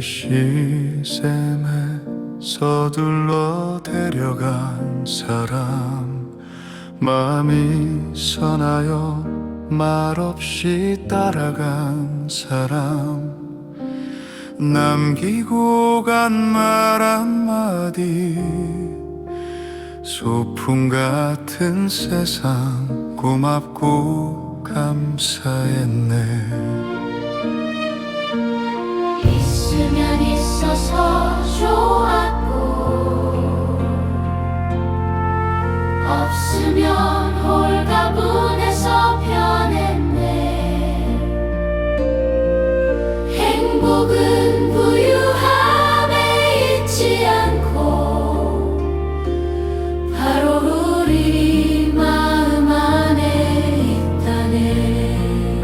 시샘에 서둘러 데려간 사람 마음이 선하여 말없이 따라간 사람 남기고 간 말 한마디 소풍 같은 세상 고맙고 감사했네 있어서 좋았고 없으면 홀가분해서 편했네. 행복은 부유함에 있지 않고 바로 우리 마음 안에 있다네.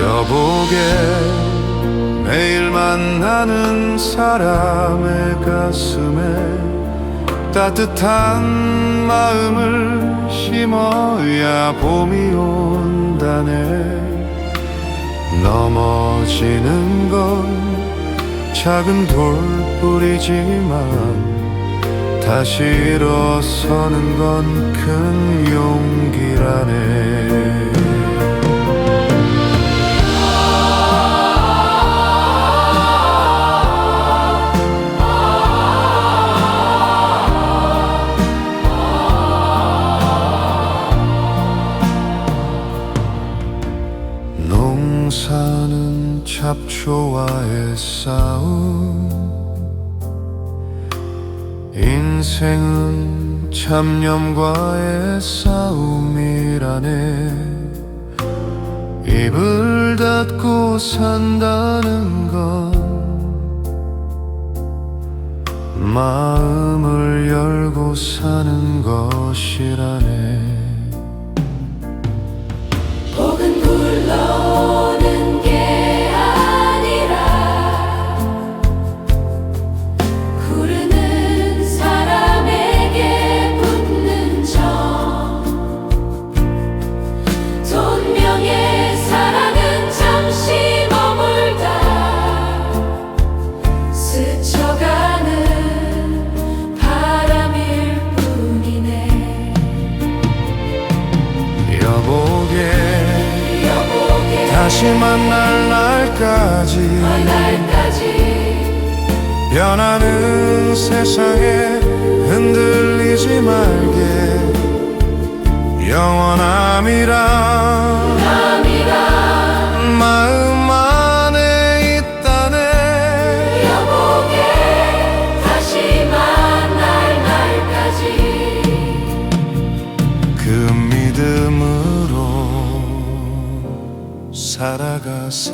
여보게 매일 만나는 사람의 가슴에 따뜻한 마음을 심어야 봄이 온다네. 넘어지는 건 작은 돌뿌리지만 다시 일어서는 건 큰 용 잡초와의 싸움. 인생은 잡념과의 싸움이라네. 입을 닫고 산다는 건 마음을 열고 사는 것이 다시 만날 날까지. 날까지. 변하는 세상에 흔들리지 말게 살아가세.